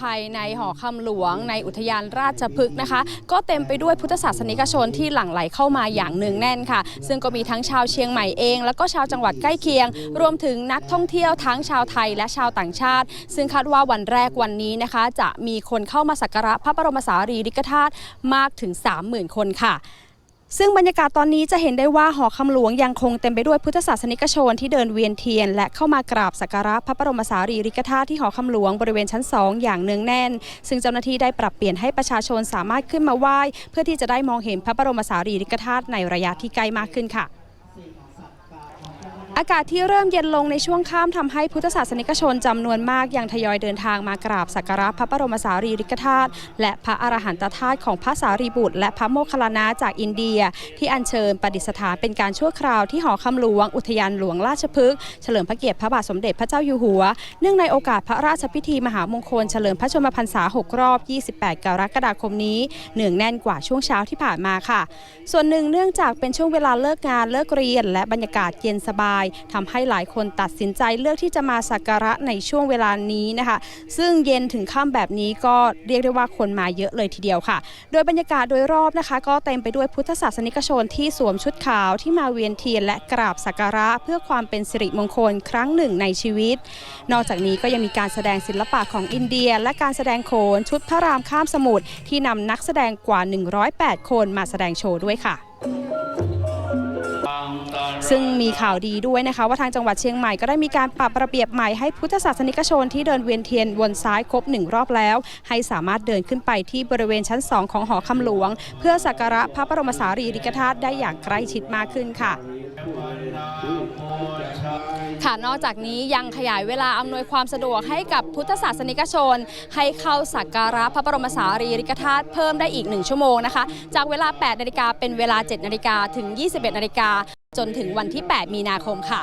ภายในหอคำหลวงในอุทยานราชพฤกษ์นะคะ ก็เต็มไปด้วยพุทธศาสนิกชนที่หลั่งไหลเข้ามาอย่างเนืองแน่นค่ะ ซึ่งก็มีทั้งชาวเชียงใหม่เอง แล้วก็ชาวจังหวัดใกล้เคียง รวมถึงนักท่องเที่ยวทั้งชาวไทยและชาวต่างชาติ ซึ่งคาดว่าวันแรกวันนี้นะคะ จะมีคนเข้ามาสักการะพระบรมสารีริกธาตุมากถึง 30,000 คนค่ะ ซึ่งบรรยากาศตอนนี้จะเห็นได้ว่าหอคำหลวงยังคงเต็มไปด้วยพุทธศาสนิกชนที่เดินเวียนเทียน และเข้ามากราบสักการะพระบรมสารีริกธาตุที่หอคำหลวงบริเวณชั้น2อย่างเนืองแน่น ซึ่งเจ้าหน้าที่ได้ปรับเปลี่ยนให้ประชาชนสามารถขึ้นมาไหว้เพื่อที่จะได้มองเห็นพระบรมสารีริกธาตุในระยะที่ใกล้มากขึ้นค่ะ อากาศที่เริ่มเย็นลงในช่วงค่ำทำให้พุทธศาสนิกชนจำนวนมากยังทยอยเดินทางมากราบสักการะพระบรมสารีริกธาตุและพระอรหันตธาตุของพระสารีบุตร และพระโมคคัลลานะจากอินเดีย ที่อัญเชิญประดิษฐานเป็นการชั่วคราวที่หอคำหลวงอุทยานหลวงราชพฤกษ์เฉลิมพระเกียรติพระบาทสมเด็จพระเจ้าอยู่หัว เนื่องในโอกาสพระราชพิธีมหามงคลเฉลิมพระชนมพรรษา 6 รอบ 28 กรกฎาคมนี้เนืองแน่นกว่าช่วงเช้าที่ผ่านมาค่ะ ส่วนหนึ่งเนื่องจากเป็นช่วงเวลาเลิกงานเลิกเรียน และบรรยากาศเย็นสบายทำให้หลายคนตัดสินใจเลือกที่จะมาสักการะในช่วงเวลานี้นะคะ ซึ่งเย็นถึงค่ำแบบนี้ก็เรียกได้ว่าคนมาเยอะเลยทีเดียวค่ะ โดยบรรยากาศโดยรอบนะคะ ก็เต็มไปด้วยพุทธศาสนิกชนที่สวมชุดขาวที่มาเวียนเทียนและกราบสักการะเพื่อความเป็นสิริมงคลครั้งหนึ่งในชีวิต นอกจากนี้ก็ยังมีการแสดงศิลปะของอินเดีย และการแสดงโขนชุดพระรามข้ามสมุทรที่นำนักแสดงกว่า 108 คนมาแสดงโชว์ด้วยค่ะ ซึ่งมีข่าวดีด้วยนะคะ ว่าทางจังหวัดเชียงใหม่ก็ได้มีการปรับระเบียบใหม่ให้พุทธศาสนิกชนที่เดินเวียนเทียนวนซ้ายครบหนึ่งรอบแล้ว ให้สามารถเดินขึ้นไปที่บริเวณชั้น 2 ของหอคำหลวง เพื่อสักการะพระบรมสารีริกธาตุได้อย่างใกล้ชิดมากขึ้นค่ะค่ะนอกจากนี้ยังขยายเวลาอำนวยความสะดวกให้กับพุทธศาสนิกชน ให้เข้าสักการะพระบรมสารีริกธาตุเพิ่มได้อีก 1 ชั่วโมงนะคะ จากเวลา 8 นาฬิกาเป็นเวลา 7 นาฬิกาถึง 21 นาฬิกา จนถึงวันที่ 8 มีนาคมค่ะ